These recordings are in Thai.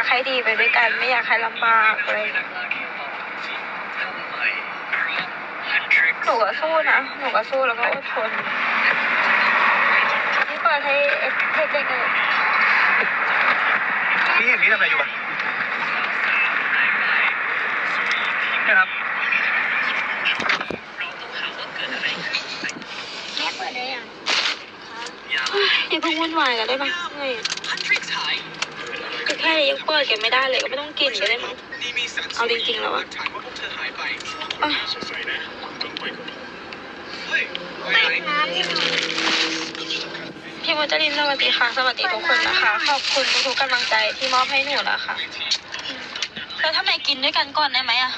ากให้ดีไปด้วยกัน ไม่อยากให้ลำบากอะไรอย่างเงี้ยหนูก็สู้นะ หนูก็สู้แล้วก็อดทนที่เปิดให้เด็กๆเลยนี่เห็นนี่ทำอะไรอยู่ปะนะครับแม่เปิดได้ยังอย่าเพิ่งวุ่นวายกันได้ปะไงอะก็ แค่ยังเปิดกันไม่ได้เลยก็ไม่ต้องกินก็ได้มั้ง เอาจริงๆแล้วอะอะพี่มจรินสวัสดีค่ะ สวัสดีทุกคนนะคะ ขอบคุณทุกๆกำลังใจที่มอบให้หนูนะคะแล้วทำไมกินด้วยกันก่อนได้ไหมอะ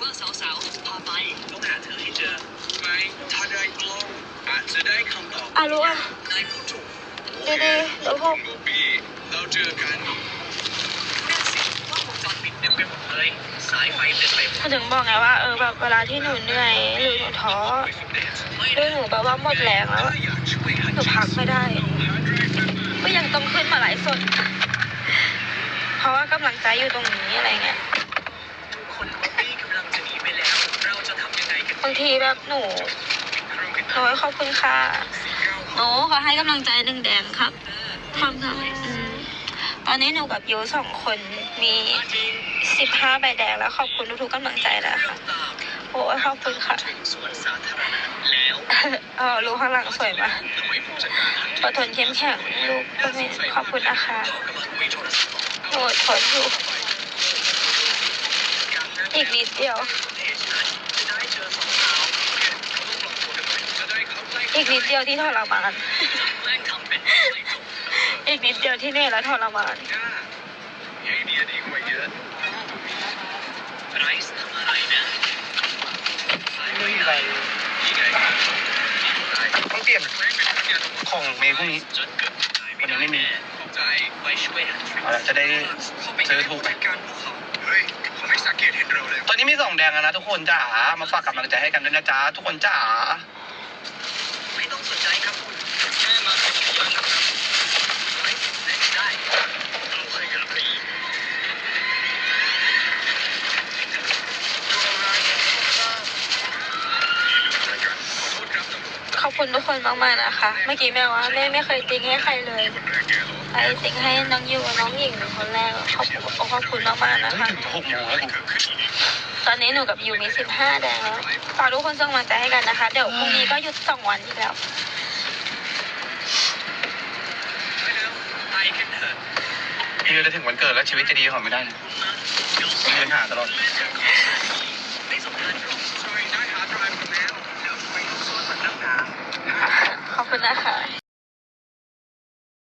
ว่าสาวๆพาไปต้องหาเธอให้เจอไหมถ้าได้กล้องอาจจะได้คำตอบอะรู้อะนายผู้ถูก ดีๆเดี๋ยวพวกโมบี้เราเจอกันนั่นสิกล้องวงจรปิดเต็มไปหมดเลย สายไฟเต็มไปหมดเขาถึงบอกไงว่าเออแบบเวลาที่หนูเหนื่อยหรือหนูท้อไปสุดเดชไม่หรือหนูแบบว่าหมดแรงแล้วถ้าอยากช่วยหาหนูพักไม่ได้ ก็ยังต้องขึ้นมาไลฟ์สด เพราะว่ากำลังใจอยู่ตรงนี้อะไรเงี้ยทุกคนโมบี้กำลังจะหนีไปแล้ว เราจะทำยังไงกันบางทีแบบหนูโอ้ยขอบคุณค่ะ โอ้ขอให้กำลังใจหนึ่งแดงครับทำค่ะอืมตอนนี้หนูกับยูสองคนมีสิบห้าใบแดงแล้วขอบคุณทุกๆกำลังใจแล้วค่ะตามโอ้ยขอบคุณค่ะถึงสวนสาธารณะแล้วเออลูกข้างหลังสวยมากทำไมผู้จัดการหันอดทนเข้มแข็งลูกก็ไม่ขอบคุณนะคะเขากำลังคุยโทรศัพท์หนูอดทนอยู่อีกนิดเดียว อีกนิดเดียวที่ทรมานอีกนิดเดียวที่เหนื่อยและทรมานไม่มีอะไรต้องเปลี่ยนของเมย์พรุ่งนี้วันนี้ไม่มีเอาละจะได้ซื้อถูกไหมเฮ้ยเขาไม่สังเกตเห็นเราเลยตอนนี้มีสองแดงแล้วนะทุกคนจ๋ามาฝากกำลังใจให้กันด้วยนะจ๊ะทุกคนจ๋าไม่ต้องส นใจครับคุณแค่มาขอบคุณนะครับไว้ไหนได้เรากันไปขอบคุณทุกคนมากๆนะคะ เมื่อกี้แม่ว่าแม่ไม่เคยติ้งให้ใครเลยไอติ้งให้น้องยูกับน้องหญิงเป็นคนแรกขอบคุณขอบคุณมากๆนะคะ ถึงหกโมงแล้ว ตอนนี้หนูกับยูมีสิบห้าแดงแล้วฝากทุกคนส่งกำลังใจให้กันนะคะ เดี๋ยวพรุ่งนี้ก็หยุดสองวันอีกแล้ว ยืนจะถึงวันเกิดแล้วชีวิตจะดีกว่าไม่ได้มีปัญหาตลอด ขอบคุณนะคะ